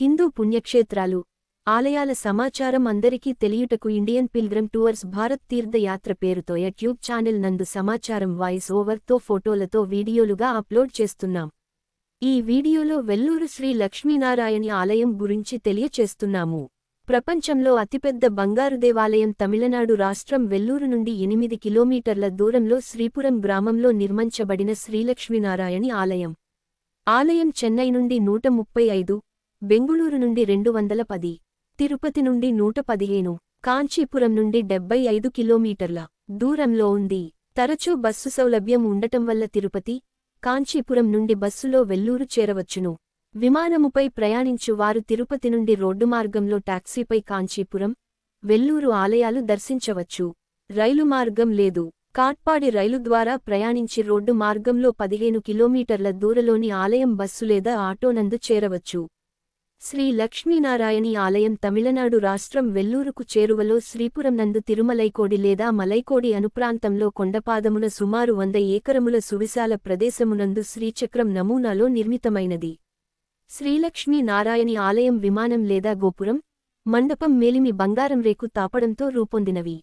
హిందూ పుణ్యక్షేత్రాలు ఆలయాల సమాచారం అందరికీ తెలియుటకు Indian pilgrim tours Bharat Tirthayatra పేరుతో యూట్యూబ్ ఛానల్ నందు సమాచారం వాయిస్ ఓవర్తో ఫోటోలతో వీడియోలుగా అప్లోడ్ చేస్తున్నాం. ఈ వీడియోలో వెల్లూరు శ్రీ లక్ష్మీనారాయణి ఆలయం గురించి తెలియచేస్తున్నాము. ప్రపంచంలో అతిపెద్ద బంగారు దేవాలయం తమిళనాడు రాష్ట్రం వెల్లూరు నుండి ఎనిమిది కిలోమీటర్ల దూరంలో శ్రీపురం గ్రామంలో నిర్మించబడిన శ్రీలక్ష్మీనారాయణి ఆలయం. ఆలయం చెన్నై నుండి నూట ముప్పై ఐదు బెంగుళూరు నుండి రెండు వందల పది తిరుపతి నుండి నూట పదిహేను కాంచీపురం నుండి డెబ్బై ఐదు కిలోమీటర్ల దూరంలో ఉంది. తరచూ బస్సు సౌలభ్యం ఉండటం వల్ల తిరుపతి కాంచీపురం నుండి బస్సులో వెల్లూరు చేరవచ్చును. విమానముపై ప్రయాణించు వారు తిరుపతి నుండి రోడ్డు మార్గంలో టాక్సీపై కాంచీపురం వెల్లూరు ఆలయాలు దర్శించవచ్చు. రైలు మార్గం లేదు. కాట్పాడి రైలు ద్వారా ప్రయాణించి రోడ్డు మార్గంలో పదిహేను కిలోమీటర్ల దూరలోని ఆలయం బస్సు లేదా ఆటోనందు చేరవచ్చు. శ్రీ లక్ష్మీనారాయణి ఆలయం తమిళనాడు రాష్ట్రం వెల్లూరుకు చేరువలో శ్రీపురం నందు తిరుమలైకోడి లేదా మలైకోడి అనుప్రాంతంలో కొండపాదమున సుమారు వంద ఏకరముల సువిశాల ప్రదేశమునందు శ్రీచక్రం నమూనాలో నిర్మితమైనది. శ్రీలక్ష్మీ నారాయణి ఆలయం విమానం లేదా గోపురం మండపం మేలిమి బంగారం రేకు తాపడంతో రూపొందినవి.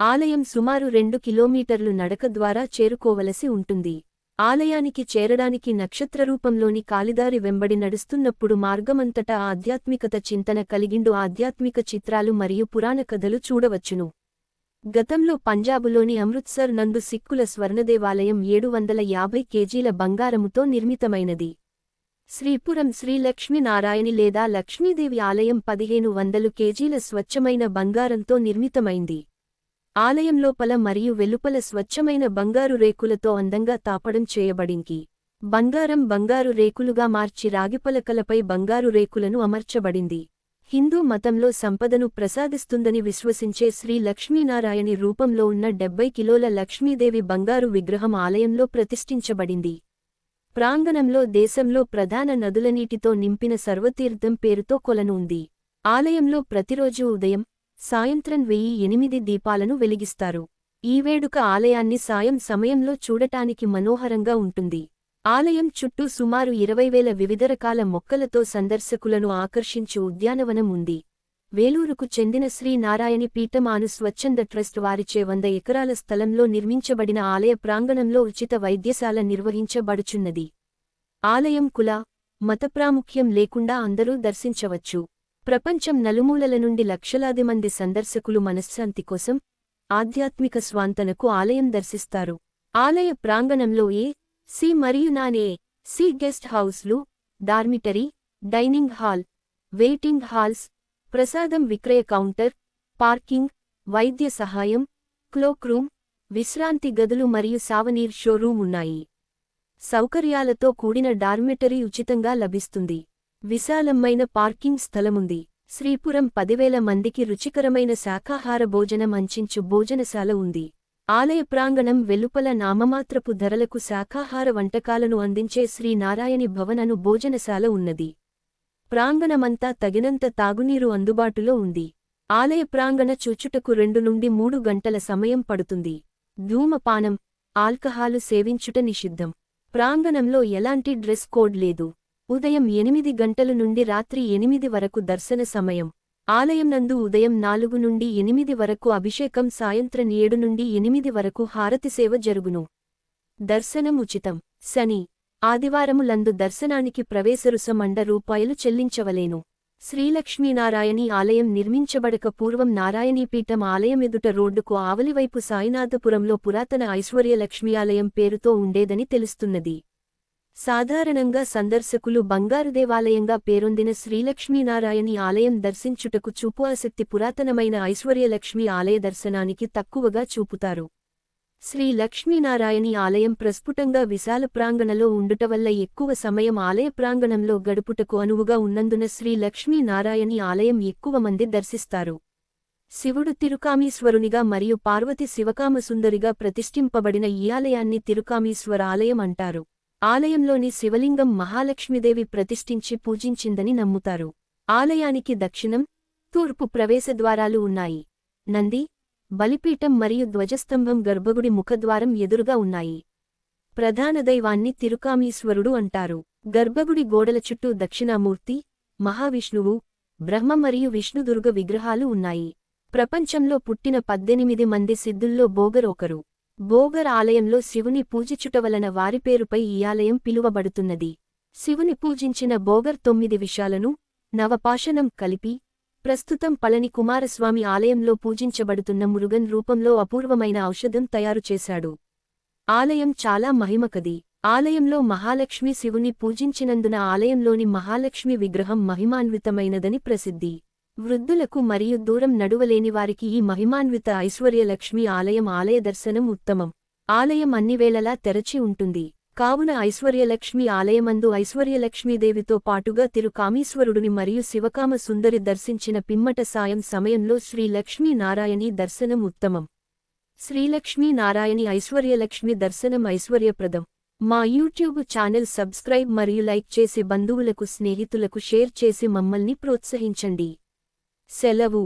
ఆలయం సుమారు రెండు కిలోమీటర్లు నడక ద్వారా చేరుకోవలసి ఉంటుంది. ఆలయానికి చేరడానికి నక్షత్రరూపంలోని కాలిదారి వెంబడి నడుస్తున్నప్పుడు మార్గమంతటా ఆధ్యాత్మికత చింతన కలిగిండు. ఆధ్యాత్మిక చిత్రాలు మరియు పురాణ కథలు చూడవచ్చును. గతంలో పంజాబులోని అమృత్సర్ నందు సిక్కుల స్వర్ణదేవాలయం ఏడు వందల యాభై కేజీల బంగారముతో నిర్మితమైనది. శ్రీపురం శ్రీ లక్ష్మీనారాయణి లేదా లక్ష్మీదేవి ఆలయం పదిహేను వందలు కేజీల స్వచ్ఛమైన బంగారంతో నిర్మితమైంది. ఆలయం లోపల మరియు వెలుపల స్వచ్ఛమైన బంగారు రేకులతో అందంగా తాపడం చేయబడింకి బంగారం బంగారు రేకులుగా మార్చి రాగిపలకలపై బంగారు రేకులను అమర్చబడింది. హిందూ మతంలో సంపదను ప్రసాదిస్తుందని విశ్వసించే శ్రీ లక్ష్మీనారాయణి రూపంలో ఉన్న డెబ్బై కిలోల లక్ష్మీదేవి బంగారు విగ్రహం ఆలయంలో ప్రతిష్ఠించబడింది. ప్రాంగణంలో దేశంలో ప్రధాన నదుల నీటితో నింపిన సర్వతీర్థం పేరుతో కొలను ఉంది. ఆలయంలో ప్రతిరోజు ఉదయం సాయంత్రం వెయ్యి ఎనిమిది దీపాలను వెలిగిస్తారు. ఈ వేడుక ఆలయాన్ని సాయం సమయంలో చూడటానికి మనోహరంగా ఉంటుంది. ఆలయం చుట్టూ సుమారు ఇరవై వేల వివిధ రకాల మొక్కలతో సందర్శకులను ఆకర్షించు ఉద్యానవనం ఉంది. వేలూరుకు చెందిన శ్రీ నారాయణి పీఠమాను స్వచ్ఛంద ట్రస్ట్ వారిచే వంద ఎకరాల స్థలంలో నిర్మించబడిన ఆలయ ప్రాంగణంలో ఉచిత వైద్యశాల నిర్వహించబడుచున్నది. ఆలయం కుల మత ప్రాముఖ్యం లేకుండా అందరూ దర్శించవచ్చు. ప్రపంచం నలుమూలల నుండి లక్షలాది మంది సందర్శకులు మనశ్శాంతి కోసం ఆధ్యాత్మిక స్వాంతనకు ఆలయం దర్శిస్తారు. ఆలయ ప్రాంగణంలో ఏ సి మరియు నాన్ ఏ సి గెస్ట్ హౌస్లు dormitory dining hall waiting halls ప్రసాదం విక్రయ కౌంటర్ పార్కింగ్ వైద్య సహాయం క్లోక్ రూమ్ విశ్రాంతి గదులు మరియు సావనీర్ షోరూమ్ ఉన్నాయి. సౌకర్యాలతో కూడిన డార్మిటరీ ఉచితంగా లభిస్తుంది. విశాలమైన పార్కింగ్ స్థలముంది. శ్రీపురం పదివేల మందికి రుచికరమైన శాఖాహార భోజనం అంచించు భోజనశాల ఉంది. ఆలయ ప్రాంగణం వెలుపల నామమాత్రపు ధరలకు శాఖాహార వంటకాలను అందించే శ్రీ నారాయణి భవనను భోజనశాల ఉన్నది. ప్రాంగణమంతా తగినంత తాగునీరు అందుబాటులో ఉంది. ఆలయ ప్రాంగణ చూచుటకు రెండు నుండి మూడు గంటల సమయం పడుతుంది. ధూమపానం ఆల్కహాలు సేవించుట నిషిద్ధం. ప్రాంగణంలో ఎలాంటి డ్రెస్ కోడ్ లేదు. ఉదయం ఎనిమిది గంటలు నుండి రాత్రి ఎనిమిది వరకు దర్శన సమయం. ఆలయం నందు ఉదయం నాలుగు నుండి ఎనిమిది వరకు అభిషేకం సాయంత్రం ఏడు నుండి ఎనిమిది వరకు హారతి సేవ జరుగును. దర్శనం ఉచితం. శని ఆదివారములందు దర్శనానికి ప్రవేశరుసం మండ రూపాయలు చెల్లించవలేను. శ్రీలక్ష్మీనారాయణి ఆలయం నిర్మించబడక పూర్వం నారాయణీపీఠం ఆలయమెదుట రోడ్డుకు ఆవలివైపు సాయినాథపురంలో పురాతన ఐశ్వర్యలక్ష్మి ఆలయం పేరుతో ఉండేదని తెలుస్తున్నది. సాధారణంగా సందర్శకులు బంగారు దేవాలయంగా పేరొందిన శ్రీలక్ష్మీనారాయణి ఆలయం దర్శించుటకు చూపు ఆసక్తి పురాతనమైన ఐశ్వర్యలక్ష్మి ఆలయ దర్శనానికి తక్కువగా చూపుతారు. శ్రీ లక్ష్మీనారాయణి ఆలయం ప్రస్ఫుటంగా విశాల ప్రాంగణలో ఉండుట వల్ల ఎక్కువ సమయం ఆలయ ప్రాంగణంలో గడుపుటకు అనువుగా ఉన్నందున శ్రీ లక్ష్మీనారాయణి ఆలయం ఎక్కువ మంది దర్శిస్తారు. శివుడు తిరుకామీశ్వరునిగా మరియు పార్వతి శివకామసుందరిగా ప్రతిష్ఠింపబడిన ఈ ఆలయాన్ని తిరుకామీశ్వర ఆలయం అంటారు. ఆలయంలోని శివలింగం మహాలక్ష్మీదేవి ప్రతిష్ఠించి పూజించిందని నమ్ముతారు. ఆలయానికి దక్షిణం తూర్పు ప్రవేశద్వారాలు ఉన్నాయి. నంది బలిపీఠం మరియు ధ్వజస్తంభం గర్భగుడి ముఖద్వారం ఎదురుగా ఉన్నాయి. ప్రధాన దైవాన్ని తిరుకామీశ్వరుడు అంటారు. గర్భగుడి గోడల చుట్టూ దక్షిణామూర్తి మహావిష్ణువు బ్రహ్మ మరియు విష్ణుదుర్గ విగ్రహాలు ఉన్నాయి. ప్రపంచంలో పుట్టిన పద్దెనిమిది మంది సిద్ధుల్లో బోగర్ ఒకరు బోగర్ ఆలయంలో శివుని పూజిచుట వలన వారి పేరుపై ఈ ఆలయం పిలువబడుతున్నది. శివుని పూజించిన బోగర్ తొమ్మిది విషాలను నవపాషణం కలిపి ప్రస్తుతం పళని కుమారస్వామి ఆలయంలో పూజించబడుతున్న మురుగన్ రూపంలో అపూర్వమైన ఔషధం తయారు చేశాడు. ఆలయం చాలా మహిమకది. ఆలయంలో మహాలక్ష్మి శివుని పూజించినందున ఆలయంలోని మహాలక్ష్మి విగ్రహం మహిమాన్వితమైనదని ప్రసిద్ధి. వృద్ధులకు మరియు దూరం నడువలేని వారికి ఈ మహిమాన్విత ఐశ్వర్యలక్ష్మి ఆలయం ఆలయ దర్శనం ఉత్తమం. ఆలయం అన్నివేళలా తెరచి ఉంటుంది. కావున ఐశ్వర్యలక్ష్మి ఆలయమందు ఐశ్వర్యలక్ష్మీదేవితో పాటుగా తిరుకామీశ్వరుడుని మరియు శివకామ సుందరి దర్శించిన పిమ్మట సాయం సమయంలో శ్రీ లక్ష్మీ నారాయణి దర్శనం ఉత్తమం. శ్రీలక్ష్మీ నారాయణి ఐశ్వర్యలక్ష్మి దర్శనం ఐశ్వర్యప్రదం. మా యూట్యూబ్ ఛానల్ సబ్స్క్రైబ్ మరియు లైక్ చేసి బంధువులకు స్నేహితులకు షేర్ చేసి మమ్మల్ని ప్రోత్సహించండి. సెలవు